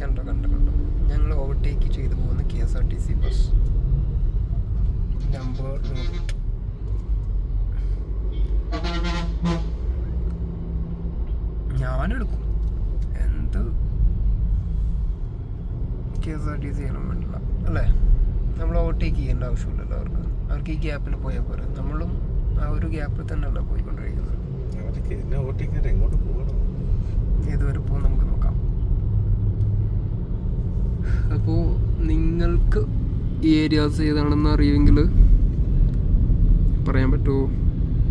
കണ്ടോ കണ്ടോ കണ്ടോ. ഞങ്ങൾ ഓവർടേക്ക് ചെയ്തു പോകുന്ന K S R T C bus number ഞാനെടുക്കും എന്ത്? K S R T C ചെയ്യണം വേണ്ടില്ല അല്ലേ? നമ്മൾ ഓവർടേക്ക് ചെയ്യേണ്ട ആവശ്യമില്ലല്ലോ അവർക്ക്. അവർക്ക് ഈ ഗ്യാപ്പിൽ പോയാൽ പോരെ. നമ്മളും ആ ഒരു ഗ്യാപ്പിൽ തന്നെയല്ല പോയിക്കൊണ്ടിരിക്കുന്നത്. ഇതുവരെ പോകും നമുക്ക് അപ്പോൾ നിങ്ങൾക്ക് ഈ ഏരിയാസ് ഏതാണെന്ന് അറിയുമെങ്കിൽ പറയാൻ പറ്റുമോ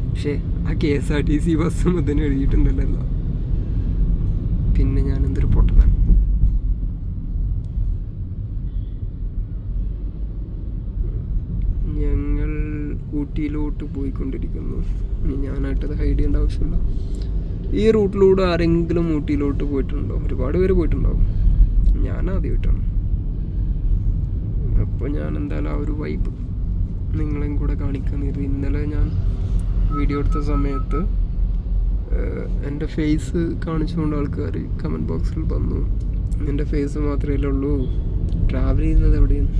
പക്ഷേ ആ K S R T C ബസ്സും അതിന് എഴുതിയിട്ടുണ്ടല്ലോ. പിന്നെ ഞാൻ എന്തൊരു പൊട്ടനാണ് ഞങ്ങൾ ഊട്ടിയിലോട്ട് പോയിക്കൊണ്ടിരിക്കുന്നു. ഇനി ഞാനായിട്ടത് ഹൈഡ് ചെയ്യേണ്ട ആവശ്യമില്ല. ഈ റൂട്ടിലൂടെ ആരെങ്കിലും ഊട്ടിയിലോട്ട് പോയിട്ടുണ്ടോ? ഒരുപാട് പേര് പോയിട്ടുണ്ടാവും. ഞാൻ ആദ്യമായിട്ടാണ് അപ്പോൾ ഞാൻ എന്തായാലും ആ ഒരു വൈബ് നിങ്ങളെയും കൂടെ കാണിക്കാൻ നേരി ഇന്നലെ ഞാൻ വീഡിയോ എടുത്ത സമയത്ത് എന്റെ ഫേസ് കാണിച്ചുകൊണ്ട് ആൾക്കാർ കമന്റ് ബോക്സിൽ വന്നു. എന്റെ ഫേസ് മാത്രമേ ഉള്ളൂ. ട്രാവൽ ചെയ്യുന്നത് എവിടെയാണ്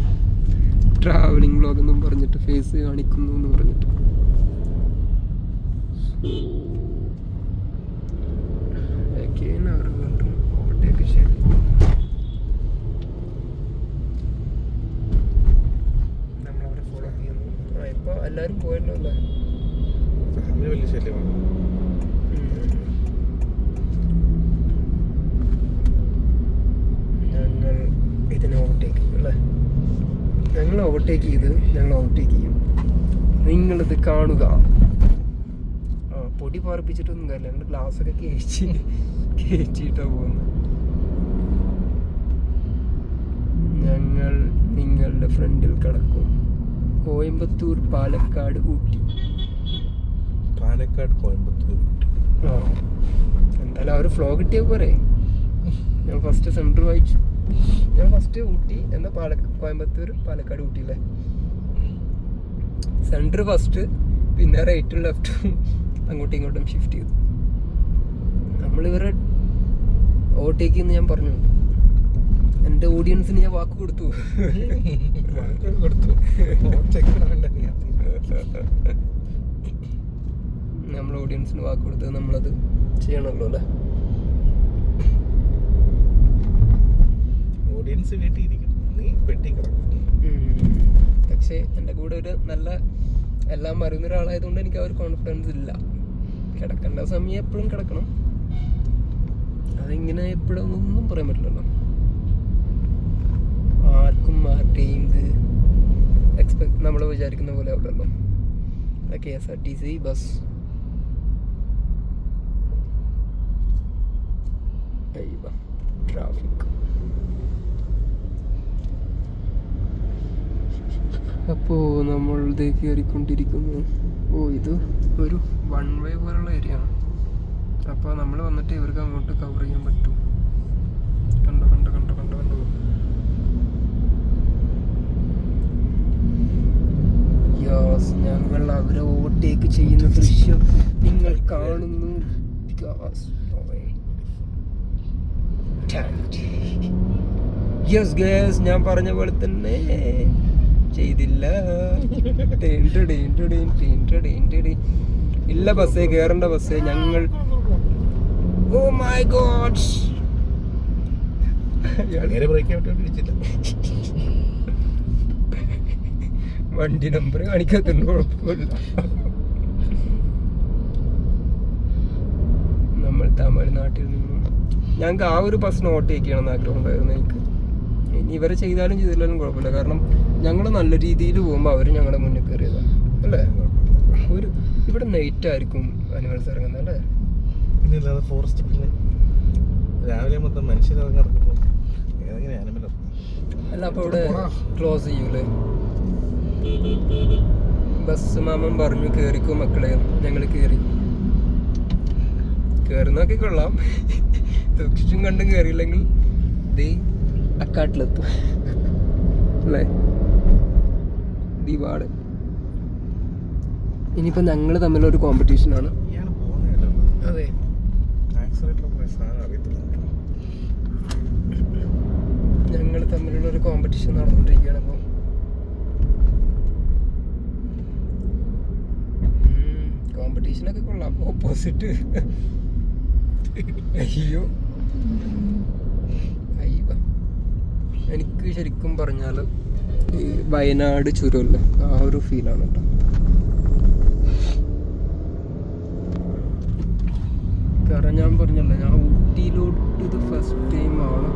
ട്രാവലിംഗ് വ്ളോഗ് എന്നും പറഞ്ഞിട്ട് ഫേസ് കാണിക്കുന്നു എന്ന് പറഞ്ഞിട്ട്. Again ഫോളോ ചെയ്യുന്നു ആ ഇപ്പോൾ എല്ലാവരും പോയല്ലോ അല്ലേ ഫാമിലി വലിയ ശല്യമാണ് ഞങ്ങൾ ഇതിനെ ഓവർടേക്ക് ചെയ്യും അല്ലേ? ഞങ്ങൾ ഓവർടേക്ക് ചെയ്ത് ഞങ്ങൾ ഓവർടേക്ക് ചെയ്യും. നിങ്ങളിത് കാണുക. പൊടി പാർപ്പിച്ചിട്ടൊന്നും കാര്യമില്ല. ഞങ്ങൾ ഗ്ലാസ്സൊക്കെ കേച്ചി കേച്ചിട്ടാ പോകുന്നത്. ഞങ്ങൾ നിങ്ങളുടെ ഫ്രണ്ടിൽ കിടക്കും. കോയമ്പത്തൂർ പാലക്കാട് ഊട്ടി. പാലക്കാട് കോയമ്പത്തൂർ ഊട്ടി. എന്തായാലും ആ ഒരു ഫ്ലോ കിട്ടിയ പോരെ. ഞാൻ ഫസ്റ്റ് സെന്റർ വായിച്ചു. ഞാൻ ഫസ്റ്റ് ഊട്ടി എന്ന പാല കോയമ്പത്തൂർ പാലക്കാട് ഊട്ടി അല്ലേ സെന്റർ ഫസ്റ്റ് പിന്നെ റൈറ്റും ലെഫ്റ്റും അങ്ങോട്ടും ഇങ്ങോട്ടും ഷിഫ്റ്റ് ചെയ്തു. നമ്മളിവരെ ഓവർടേക്ക് ഞാൻ പറഞ്ഞു. എന്റെ ഓഡിയൻസിന് ഞാൻ വാക്ക് കൊടുത്തു. കൊടുത്തു. നമ്മൾ ഓഡിയൻസിന് വാക്ക് കൊടുത്തത് നമ്മളത് ചെയ്യണമല്ലോ അല്ലേ? ഓഡിയൻസ് വീട്ടിയിരിക്കും നീ കിടക്കും. പക്ഷേ എന്റെ കൂടെ ഒരു നല്ല എല്ലാം അറിയുന്ന ഒരാളായതുകൊണ്ട് എനിക്ക് ആ ഒരു കോൺഫിഡൻസ് ഇല്ല. കിടക്കേണ്ട സമയം എപ്പോഴും കിടക്കണം. അതിങ്ങനെ എപ്പോഴും ഒന്നും പറയാൻ പറ്റില്ലല്ലോ. ആർക്കും ആരുടെയും ഇത് എക്സ്പെക്ട് നമ്മൾ വിചാരിക്കുന്ന പോലെ ആവില്ലല്ലോ K S R T C bus traffic അപ്പോൾ നമ്മൾ ദേ കയറിക്കൊണ്ടിരിക്കുന്നു ഓ ഇത് ഒരു വൺ വേ പോലുള്ള ഏരിയ ആണ്. അപ്പോൾ നമ്മൾ വന്നിട്ട് ഇവർക്ക് അങ്ങോട്ട് കവർ ചെയ്യാൻ പറ്റും. കണ്ടോ കണ്ടോ കണ്ടോ? കണ്ടോ കണ്ടോ യാസ് ഞങ്ങൾ അവരെ ഓവർടേക്ക് ചെയ്യുന്ന ദൃശ്യം നിങ്ങൾ കാണുന്നു. യെസ് ഗ്യാസ് ഞാൻ പറഞ്ഞ പോലെ തന്നെ ചെയ്തില്ല. ഇല്ല ബസ്സേ കയറേണ്ട ബസ്സേ ഞങ്ങൾ ഓ മൈ ഗോഡ് ബ്രേക്ക് ആയിട്ട് വണ്ടി നമ്പർ കാണിക്കാത്തതുകൊണ്ട് കുഴപ്പമില്ല. നമ്മൾ തമിഴ്നാട്ടിൽ നിന്നും ഞങ്ങൾക്ക് ആ ഒരു ബസ് നോട്ട് ചെയ്യണമെന്ന് ആഗ്രഹം ഉണ്ടായിരുന്നു എനിക്ക്. ഇനി ഇവരെ ചെയ്താലും ചെയ്തില്ലാലും കുഴപ്പമില്ല. കാരണം ഞങ്ങൾ നല്ല രീതിയിൽ പോകുമ്പോൾ അവർ ഞങ്ങളുടെ മുന്നിൽ കയറിയതാണ് അല്ലേ? ഒരു ഇവിടെ നൈറ്റ് ആയിരിക്കും അനിമൽസ് ഇറങ്ങുന്നത് അല്ലേ? പിന്നെ അല്ലാതെ ഫോറസ്റ്റ് പിന്നെ രാവിലെ മൊത്തം മനുഷ്യർ ഇറങ്ങി ഇറങ്ങുമ്പോൾ ഏതെങ്കിലും ആനിമൽ അല്ല അപ്പോൾ ഇവിടെ ക്ലോസ് ചെയ്യൂലേ? ബസ് മാമൻ പറഞ്ഞു കേറിക്കോ മക്കളെ. ഞങ്ങൾ കേറി. കേറുന്നൊക്കെ കൊള്ളാം. സൂക്ഷിച്ചും കണ്ടും കയറിയില്ലെങ്കിൽ ദേ അക്കാട്ടിലെത്തും അല്ലേ? ദീപാട് ഇനിയിപ്പോൾ ഞങ്ങൾ തമ്മിലൊരു കോമ്പറ്റീഷനാണ് അതെ. അറിയത്തില്ല. തമ്മിലുള്ള ഒരു കോമ്പറ്റീഷൻ നടന്നുകൊണ്ടിരിക്കുകയാണ് അപ്പോൾ കോമ്പറ്റീഷനൊക്കെ കൊള്ളാം. ഓപ്പോസിറ്റ് അയ്യോ. അയ്യോ. എനിക്ക് ശരിക്കും പറഞ്ഞാൽ ഈ വയനാട് ചുരമല്ലേ ആ ഒരു ഫീലാണ് കേട്ടോ കാരണം ഞാൻ പറഞ്ഞല്ലോ ഞാൻ ഊട്ടിയിലോട്ട് ഇത് ഫസ്റ്റ് ടൈം ആണ്.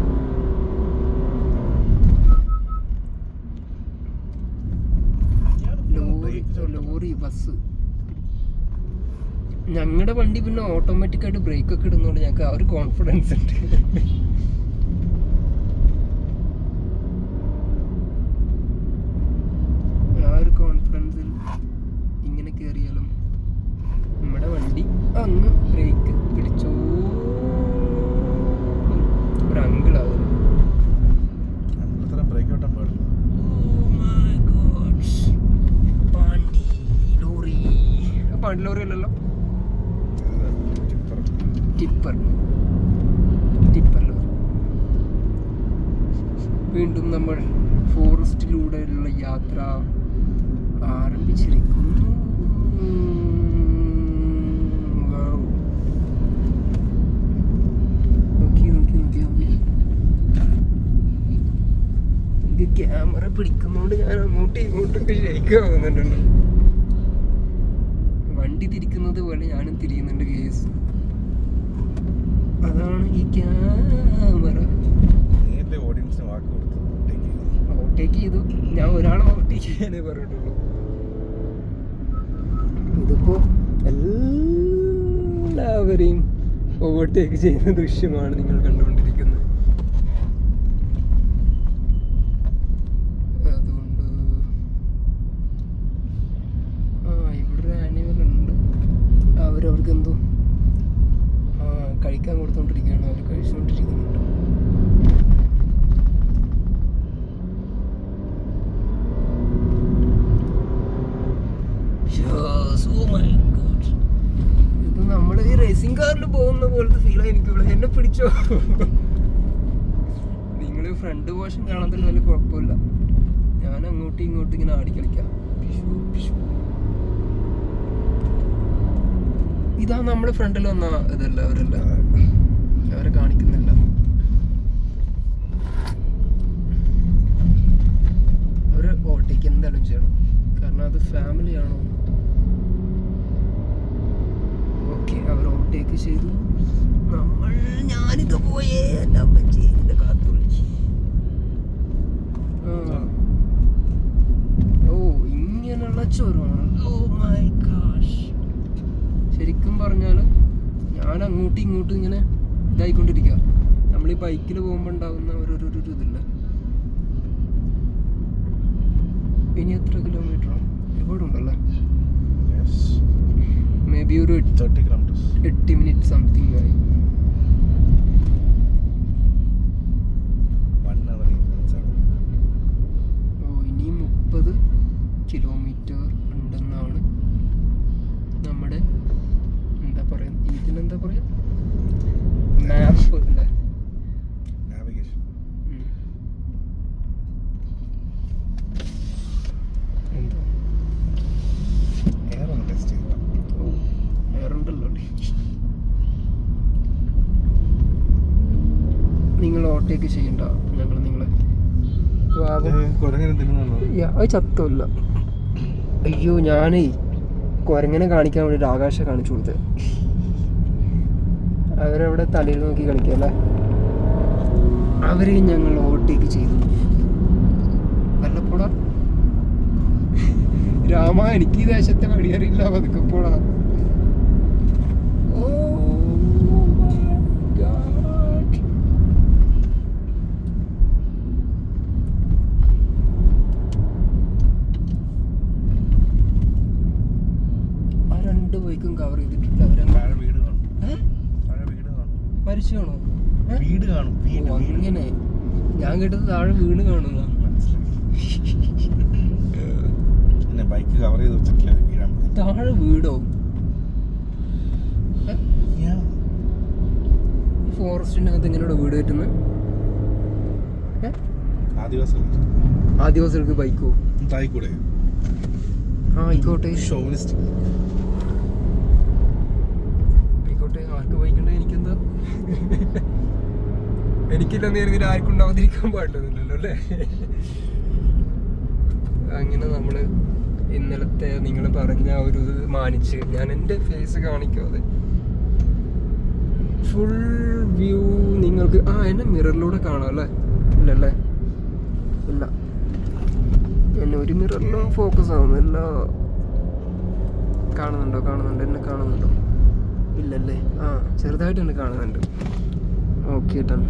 Lorry lorry bus. ഞങ്ങളുടെ വണ്ടി പിന്നെ ഓട്ടോമാറ്റിക്കായിട്ട് ബ്രേക്ക് ഒക്കെ ഇടുന്നതുകൊണ്ട് ഞങ്ങൾക്ക് ആ ഒരു കോൺഫിഡൻസ് ഉണ്ട് ആ ഒരു കോൺഫിഡൻസിൽ ഇങ്ങനെ കയറിയാലും നമ്മുടെ വണ്ടി അങ്ങ് ബ്രേക്ക് പിടിച്ചോ ഒരു അങ്കിളാവും അത്ര ബ്രേക്ക് ഓട്ടം പാടില്ല പാണ്ടി ലോറി പാണ്ടി ലോറി അല്ലല്ലോ ലോറി വീണ്ടും നമ്മൾ ഫോറസ്റ്റിലൂടെയുള്ള യാത്ര ആരംഭിച്ചിരിക്കുന്നു. ക്യാമറ പിടിക്കുന്നോണ്ട് ഞാൻ അങ്ങോട്ടും ഇങ്ങോട്ടൊക്കെ ശരിക്കാവുന്നുണ്ടല്ലോ വണ്ടി തിരിക്കുന്നത് പോലെ ഞാനും തിരിയുന്നുണ്ട് കേസ്. അതാണ് ഈ ക്യാമറ. ഓഡിയൻസിന് വാക്ക് കൊടുത്തു ഓവർടേക്ക് ചെയ്തു. ഞാൻ ഒരാളെ ഓവർടേക്ക് ചെയ്യാനേ പറഞ്ഞിട്ടുള്ളൂ. ഇതിപ്പോ എല്ലാവരെയും ഓവർടേക്ക് ചെയ്യുന്ന ദൃശ്യമാണ് നിങ്ങൾ കണ്ടുകൊണ്ടിരിക്കുന്നത് അതുകൊണ്ട് ആ ഇവിടെ ഒരു ആനിമൽ ഉണ്ട് അവരവർക്ക് എന്തോ ആ കഴിക്കാൻ കൊടുത്തോണ്ടിരിക്കുകയാണ് അവർ കഴിച്ചുകൊണ്ടിരിക്കുന്നുണ്ട് Yes, oh my God. ഇത് നമ്മൾ ഈ റേസിംഗ് കാറിൽ പോകുന്ന പോലത്തെ ഫീൽ എനിക്ക് ഇവിടെ. എന്നെ പിടിച്ചോ? നിങ്ങൾ ഫ്രണ്ട് പോഷൻ കാണാൻ വലിയ കുഴപ്പമില്ല. ഞാൻ അങ്ങോട്ടും ഇങ്ങോട്ടും ഇങ്ങനെ ആടിക്കളിക്കാം. ഇതാ നമ്മുടെ ഫ്രണ്ടിൽ വന്ന ഇതല്ല അവരല്ല അവരെ കാണിക്കുന്നില്ല. അവർ ഓട്ടേക്ക് എന്തായാലും ചെയ്യണം. കാരണം അത് ഫാമിലി ആണോ ഓക്കെ അവർ ചെയ്തു. നമ്മൾ ഞാനിത് പോയേ. എന്റെ അമ്മച്ചി ആ. ഓ ഇങ്ങനെയുള്ള ചൊരമാണ് ഓ മൈ ഗാഷ്. ശരിക്കും പറഞ്ഞാൽ ഞാൻ അങ്ങോട്ടും ഇങ്ങോട്ടും ഇങ്ങനെ ഇതായിക്കൊണ്ടിരിക്കുക നമ്മൾ ഈ ബൈക്കിൽ പോകുമ്പോൾ ഉണ്ടാകുന്ന ഒരു ഒരു ഇതില്ല. ഇനി എത്ര കിലോമീറ്ററോ ഒരുപാടുണ്ടല്ലേ? മേ ബി ഒരു തേർട്ടി 80 minutes something like അത്. ചത്തല്ല അയ്യോ ഞാനേ കുരങ്ങനെ കാണിക്കാൻ വേണ്ടി ആകാശ കാണിച്ചു കൊടുത്തത് അവരവിടെ തലയിൽ നോക്കി കളിക്കല്ലേ അവരെയും ഞങ്ങൾ ഓവർടേക്ക് ചെയ്തു. വല്ലപ്പോഴാ? രാമ എനിക്ക് ഈ ദേശത്തെ വഴിയറിയില്ല പതുക്കെ പോടാ ഓ my God. ആ രണ്ട് ബൈക്കും കവർ ചെയ്തിട്ടില്ല അവരങ്ങ് വീട് കാണും. ഏ? വീട് കാണും. പരിചയമാണോ? വീട് കാണും. വീട് അങ്ങനെ. ഞാൻ കേട്ടത് താഴെ വീണ് കാണുന്ന ബൈക്ക് കവർ ചെയ്ത് വെച്ചിട്ടില്ല വീഴാൻ താഴെ വീടോ? ഫോറസ്റ്റിന്റെ അകത്ത് എങ്ങനെയാണ് വീട് കയറ്റുന്നത് ആദിവാസികൾ ആദിവാസികൾക്ക് ബൈക്കോ ആയിക്കോട്ടെ. ഷോവിനിസ്റ്റ് ആയിക്കോട്ടെ ആർക്ക് ബൈക്കുണ്ട് എനിക്കെന്താ എനിക്കില്ലെന്ന് കരുതിയിട്ട് ആർക്കും ഉണ്ടാവാതിരിക്കാൻ പാടില്ലല്ലോ അല്ലേ? അങ്ങനെ നമ്മൾ ഇന്നലത്തെ നിങ്ങൾ പറഞ്ഞ ഒരു ഇത് മാനിച്ച് ഞാൻ എന്റെ ഫേസ് കാണിക്കാതെ ഫുൾ വ്യൂ നിങ്ങൾക്ക് ആ എന്നെ മിററിലൂടെ കാണാം അല്ലേ? ഇല്ലല്ലേ ഇല്ല. എന്നെ ഒരു മിററിലും ഫോക്കസ് ആവുന്നില്ല. കാണുന്നുണ്ടോ? കാണുന്നുണ്ടോ. എന്നെ കാണുന്നുണ്ടോ? ഇല്ലല്ലേ ആ ചെറുതായിട്ട് എന്നെ കാണുന്നുണ്ട്. ഓക്കെ ടൺ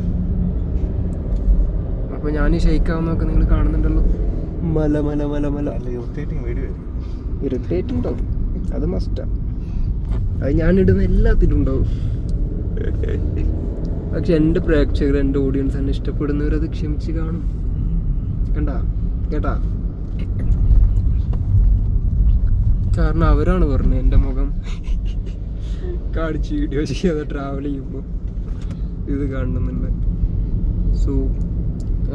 അപ്പോൾ ഞാൻ ഷെയ്ക്കാവുന്നൊക്കെ നിങ്ങൾ കാണുന്നുണ്ടല്ലോ. മല മല മല മല. ഇറിറ്റേറ്റിംഗ് ഉണ്ടാവും. അത് മസ്റ്റാ അത് ഞാൻ ഇടുന്ന എല്ലാത്തിലും ഉണ്ടാവും. പക്ഷെ എന്റെ പ്രേക്ഷകർ എന്റെ ഓഡിയൻസ് എന്നെ ഇഷ്ടപ്പെടുന്നവരത് ക്ഷമിച്ച് കാണും. കണ്ട? കേട്ടാ? കാരണം അവരാണ് പറഞ്ഞത് എന്റെ മുഖം. കാണിച്ച് വീഡിയോ ചെയ്യാതെ ട്രാവൽ ചെയ്യുമ്പോൾ ഇത് കാണണമെന്നില്ല സോ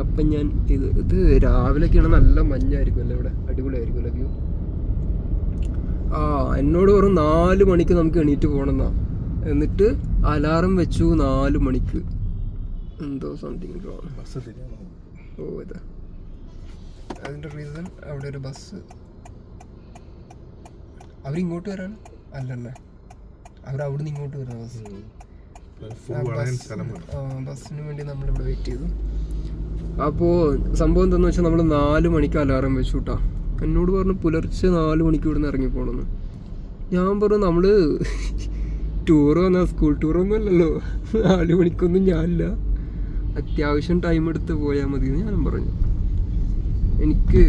അപ്പം ഞാൻ ഇത് ഇത് രാവിലെയൊക്കെയാണ് നല്ല മഞ്ഞായിരിക്കും അല്ലേ ഇവിടെ? അടിപൊളിയായിരിക്കും അല്ലേ വ്യൂ ആ എന്നോട് പറഞ്ഞു നാല് മണിക്ക് നമുക്ക് എണീറ്റ് പോകണമെന്നാ. എന്നിട്ട് അലാറം വെച്ചു നാല് മണിക്ക്. എന്തോ സംതിങ് ഓ ഇതാ. അതിന്റെ റീസൺ അവിടെ ഒരു ബസ്. അവരിങ്ങോട്ട് വരാണ് അല്ലല്ലേ. അവർ അവിടുന്ന് ഇങ്ങോട്ട് വരുന്ന ബസ്. ബസ്സിന് വേണ്ടി നമ്മളിവിടെ വെയിറ്റ് ചെയ്തു. അപ്പോൾ സംഭവം എന്താണെന്ന് വെച്ചാൽ നമ്മൾ നാല് മണിക്ക് അലാറം വെച്ചു കേട്ടോ എന്നോട് പറഞ്ഞു പുലർച്ചെ നാല് മണിക്ക് ഇവിടുന്ന് ഇറങ്ങിപ്പോണെന്ന് ഞാൻ പറഞ്ഞു നമ്മൾ ടൂർ വന്ന സ്കൂൾ ടൂറൊന്നും അല്ലല്ലോ. നാല് മണിക്കൊന്നും ഞാനില്ല. അത്യാവശ്യം ടൈം എടുത്ത് പോയാൽ മതി എന്ന് ഞാനും പറഞ്ഞു. എനിക്ക്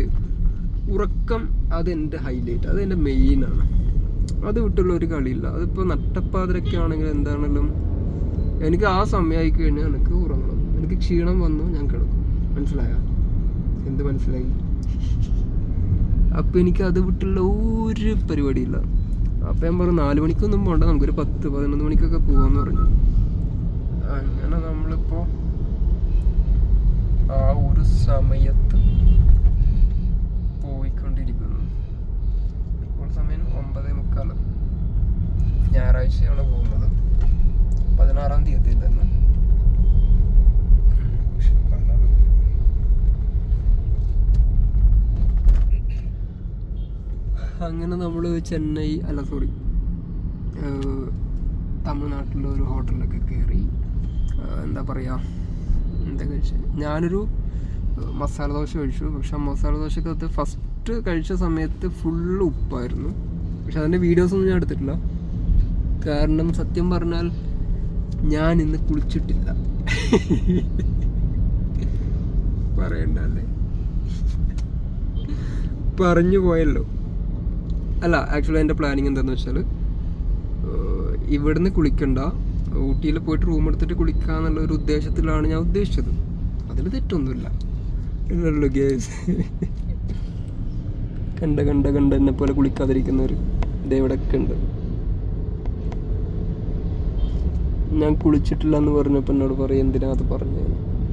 ഉറക്കം അതെന്റെ ഹൈലൈറ്റ് അതെന്റെ മെയിനാണ് അത് വിട്ടുള്ള ഒരു കളിയില്ല. അതിപ്പോൾ നട്ടപ്പാതിരൊക്കെ ആണെങ്കിൽ എന്താണെങ്കിലും എനിക്ക് ആ സമയമായി കഴിഞ്ഞാൽ എനിക്ക് ഉറങ്ങണം. എനിക്ക് ക്ഷീണം വന്നു ഞാൻ കിടക്കും. മനസ്സിലായോ? എന്ത് മനസ്സിലായി? അപ്പൊ എനിക്ക് അത് വിട്ടുള്ള ഒരു പരിപാടിയില്ല. അപ്പം ഞാൻ പറഞ്ഞു നാല് മണിക്കൊന്നും പോകണ്ട നമുക്കൊരു പത്ത് പതിനൊന്ന് മണിക്കൊക്കെ പോകാമെന്ന് പറഞ്ഞു. അങ്ങനെ നമ്മളിപ്പോൾ ആ ഒരു സമയത്ത് പോയിക്കൊണ്ടിരിക്കുന്നു. ഇപ്പോൾ സമയം ഒമ്പതേ മുക്കാൽ ഞായറാഴ്ചയാണ് പോകുന്നത്. പതിനാറാം തീയതി തന്നെ. അങ്ങനെ നമ്മൾ ചെന്നൈ അല്ല സോറി തമിഴ്നാട്ടിലെ ഒരു ഹോട്ടലിലൊക്കെ കയറി എന്താ പറയുക എന്താ കഴിച്ചത് ഞാനൊരു മസാല ദോശ കഴിച്ചു. പക്ഷെ ആ മസാല ദോശക്കകത്ത് ഫസ്റ്റ് കഴിച്ച സമയത്ത് ഫുള്ള് ഉപ്പായിരുന്നു. പക്ഷെ അതിന്റെ വീഡിയോസൊന്നും ഞാൻ എടുത്തിട്ടില്ല. കാരണം സത്യം പറഞ്ഞാൽ ഞാൻ ഇന്ന് കുളിച്ചിട്ടില്ല. പറയണ്ടല്ലേ? പറഞ്ഞു പോയല്ലോ. അല്ല ആക്ച്വലി എന്റെ പ്ലാനിങ് എന്താണെന്ന് വെച്ചാൽ ഇവിടുന്ന് കുളിക്കണ്ട. ഊട്ടിയിൽ പോയിട്ട് റൂം എടുത്തിട്ട് കുളിക്കാന്നുള്ള ഒരു ഉദ്ദേശത്തിലാണ് ഞാൻ ഉദ്ദേശിച്ചത്. അതിൽ തെറ്റൊന്നുമില്ല. ഇല്ലല്ലോ ഗേസ് കണ്ട കണ്ട കണ്ട എന്നെ പോലെ കുളിക്കാതിരിക്കുന്നവർ ഇതെവിടെയൊക്കെ ഉണ്ട്. ഞാൻ കുളിച്ചിട്ടില്ല എന്ന് പറഞ്ഞപ്പോൾ എന്നോട് പറയും എന്തിനാ അത് പറഞ്ഞു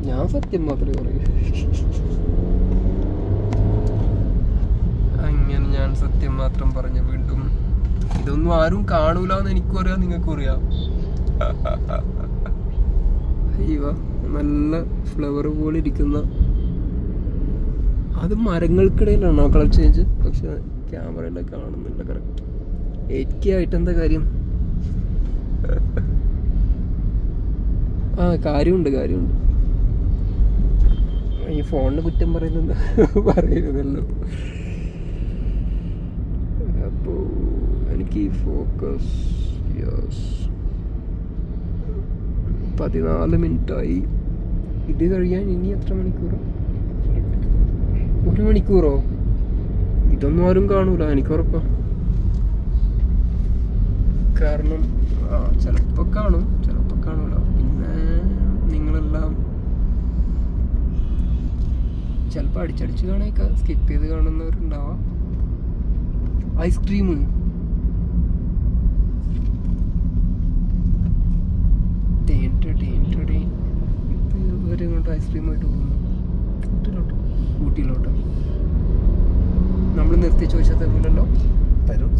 ഞാൻ സത്യം മാത്രമേ പറയൂ അങ്ങനെ ഞാൻ സത്യം മാത്രം പറഞ്ഞു വീണ്ടും ഇതൊന്നും ആരും കാണൂല എന്ന് എനിക്കും അറിയാം നിങ്ങൾക്കും അറിയാം അയ്യോ നല്ല ഫ്ലവർ പോലെ ഇരിക്കുന്ന അത് മരങ്ങൾക്കിടയിലാണോ കളർ ചേഞ്ച് പക്ഷെ ക്യാമറയിൽ കാണുന്നില്ല കറക്റ്റ് എയ്റ്റ് ആയിട്ട് എന്താ കാര്യം? ആ കാര്യമുണ്ട് കാര്യമുണ്ട്. ഈ ഫോണിന് കുറ്റം പറയുന്നത് പറയരുതല്ലോ അപ്പോൾ ഈ ഫോക്കസ് യെസ് പതിനാല് മിനിറ്റായി. ഇത് കഴിയാൻ ഇനി എത്ര മണിക്കൂറോ? ഒരു മണിക്കൂറോ? ഇതൊന്നും ആരും കാണൂല എനിക്ക് ഉറപ്പാ. കാരണം ആ ചിലപ്പോൾ കാണും ചിലപ്പോൾ കാണൂല. പിന്നെ നിങ്ങളെല്ലാം ചിലപ്പോൾ അടിച്ചടിച്ച് കാണേക്ക സ്കിപ്പ് ചെയ്ത് കാണുന്നവരുണ്ടാവാം. ഐസ്ക്രീം ഇങ്ങോട്ട് ഐസ്ക്രീമായിട്ട് പോകുന്നു. ഊട്ടിയിലോട്ട്. ഊട്ടിയിലോട്ട്. നമ്മൾ നിർത്തി ചോദിച്ചാൽ തരൂലല്ലോ? തരും.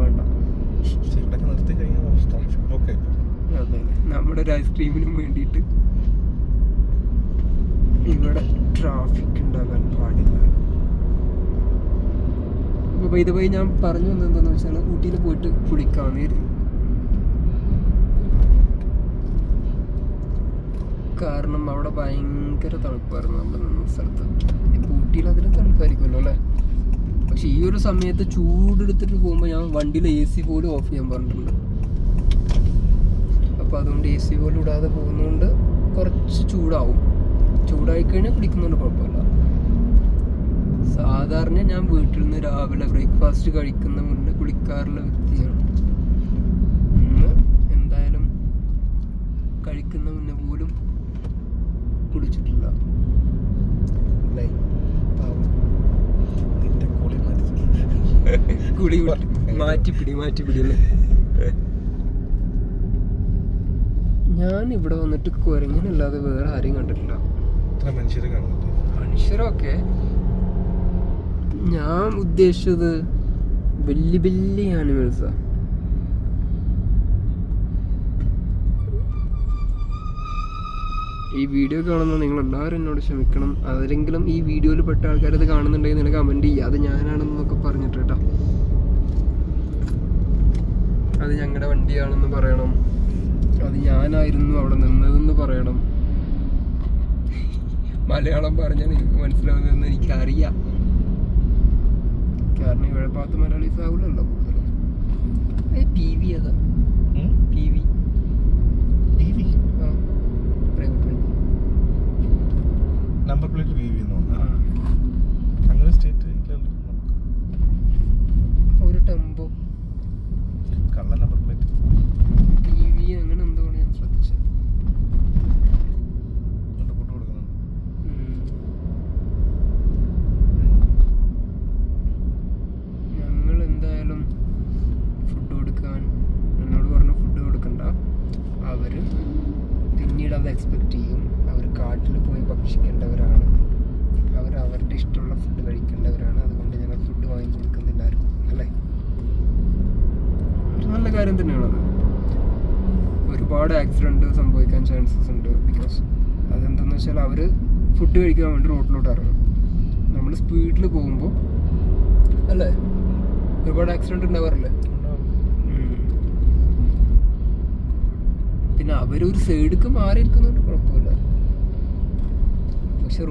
വേണ്ട. ഇവിടെയൊക്കെ നിർത്തി കഴിഞ്ഞാൽ അതെ. നമ്മുടെ ഒരു ഐസ്ക്രീമിനും വേണ്ടിയിട്ട് ഇവിടെ ട്രാഫിക് ഉണ്ടാകാൻ പാടില്ല. അപ്പോൾ ഇതുപോയി ഞാൻ പറഞ്ഞു വന്നത് എന്താണെന്ന് വെച്ചാൽ ഊട്ടിയിൽ പോയിട്ട് കുളിക്കാമെന്ന് കരുതി കാരണം അവിടെ ഭയങ്കര തണുപ്പായിരുന്നു നമ്മൾ നിന്ന സ്ഥലത്ത്. ഊട്ടിയിൽ അതിലും തണുപ്പായിരിക്കുമല്ലോ അല്ലേ? പക്ഷെ ഈ ഒരു സമയത്ത് ചൂടെടുത്തിട്ട് പോകുമ്പോൾ ഞാൻ വണ്ടിയിൽ എ സി പോലും ഓഫ് ചെയ്യാൻ പറഞ്ഞിട്ടുണ്ട്. അപ്പോൾ അതുകൊണ്ട് എ സി പോലും ഇടാതെ പോകുന്നതുകൊണ്ട് കുറച്ച് ചൂടാവും. ചൂടായി കഴിഞ്ഞാൽ കുടിക്കുന്നതുകൊണ്ട് കുഴപ്പമില്ല. സാധാരണ ഞാൻ വീട്ടിൽ നിന്ന് രാവിലെ ബ്രേക്ക്ഫാസ്റ്റ് കഴിക്കുന്ന മുന്നേ കുളിക്കാറുള്ള വ്യക്തിയാണ്. ഇന്ന് എന്തായാലും കഴിക്കുന്ന മുന്നേ പോലും കുളിച്ചിട്ടില്ല അല്ലേ പാവം. നിന്റെ കുളി മാറ്റി. കുളി വിട്ട് മാറ്റിപ്പിടി മാറ്റിപ്പിടി അല്ലേ ഞാൻ ഇവിടെ വന്നിട്ട് കുരങ്ങനല്ലാതെ വേറെ ആരെയും കണ്ടിട്ടില്ല. മനുഷ്യരെ കാണുന്നുണ്ട്? മനുഷ്യരൊക്കെ. ഞാൻ ഉദ്ദേശിച്ചത് വലിയ വലിയ ആനിമൽസാ ഈ വീഡിയോ കാണുന്ന നിങ്ങൾ എല്ലാവരും എന്നോട് ക്ഷമിക്കണം. ആരെങ്കിലും ഈ വീഡിയോയിൽ പെട്ട ആൾക്കാർ ഇത് കാണുന്നുണ്ടെങ്കിൽ നിങ്ങൾ കമന്റ് ചെയ്യുക അത് ഞാനാണെന്നൊക്കെ പറഞ്ഞിട്ട് കേട്ടോ. അത് ഞങ്ങളുടെ വണ്ടിയാണെന്ന് പറയണം. അത് ഞാനായിരുന്നു അവിടെ നിന്നതെന്ന് പറയണം. മലയാളം പറഞ്ഞാൽ നിങ്ങൾക്ക് മനസ്സിലാവുന്നതെന്ന് എനിക്കറിയാം. കാരണം ഇവിടെ ഭാഗത്ത് മലയാളീസ് ആവില്ലല്ലോ കൂടുതലും പി വി അതാ പി വി ടി വി ആ പ്രൈവറ്റ് വണ്ടി നമ്പർ പ്ലേറ്റ് വി വി എന്ന് ആ. പറഞ്ഞു അങ്ങനെ സ്റ്റേറ്റ് ഇല്ലല്ലോ നമുക്ക് ഒരു ടെമ്പോ കള്ള നമ്പർ പ്ലേറ്റ് ടി വി അങ്ങനെ എന്തോ ആണ് ഞാൻ ശ്രദ്ധിച്ചത് കൊണ്ട് ഫുഡ് കൊടുക്കുന്നുണ്ട് ഉം. ഞങ്ങൾ എന്തായാലും ഫുഡ് കൊടുക്കാൻ എന്നോട് പറഞ്ഞു ഫുഡ് കൊടുക്കണ്ട അവർ പിന്നീട് അത് എക്സ്പെക്റ്റ് ചെയ്യും. അവർ കാട്ടിൽ പോയി ഭക്ഷിക്കേണ്ടവരാണ്. അവർ അവരുടെ ഇഷ്ടമുള്ള ഫുഡ് കഴിക്കേണ്ടവരാണ്. അതുകൊണ്ട് ഞങ്ങൾ ഫുഡ് വാങ്ങി കൊടുക്കുന്നില്ലായിരുന്നു. അല്ലേ? ഒരു നല്ല കാര്യം തന്നെയാണത് ഒരുപാട് ആക്സിഡന്റ് സംഭവിക്കാൻ ചാൻസസ് ഉണ്ട്. ബിക്കോസ് അതെന്താണെന്ന് വെച്ചാൽ അവർ ഫുഡ് കഴിക്കാൻ വേണ്ടി റോഡിലോട്ട് ഇറങ്ങും. നമ്മൾ സ്പീഡിൽ പോകുമ്പോൾ അല്ലേ? ഒരുപാട് ആക്സിഡന്റ് ഉണ്ടാവാറില്ലേ ഉണ്ടാവും. ഉം. പിന്നെ അവരൊരു സൈഡിക്ക് മാറിയിരിക്കുന്നുണ്ട് കുഴപ്പമില്ല. പക്ഷെ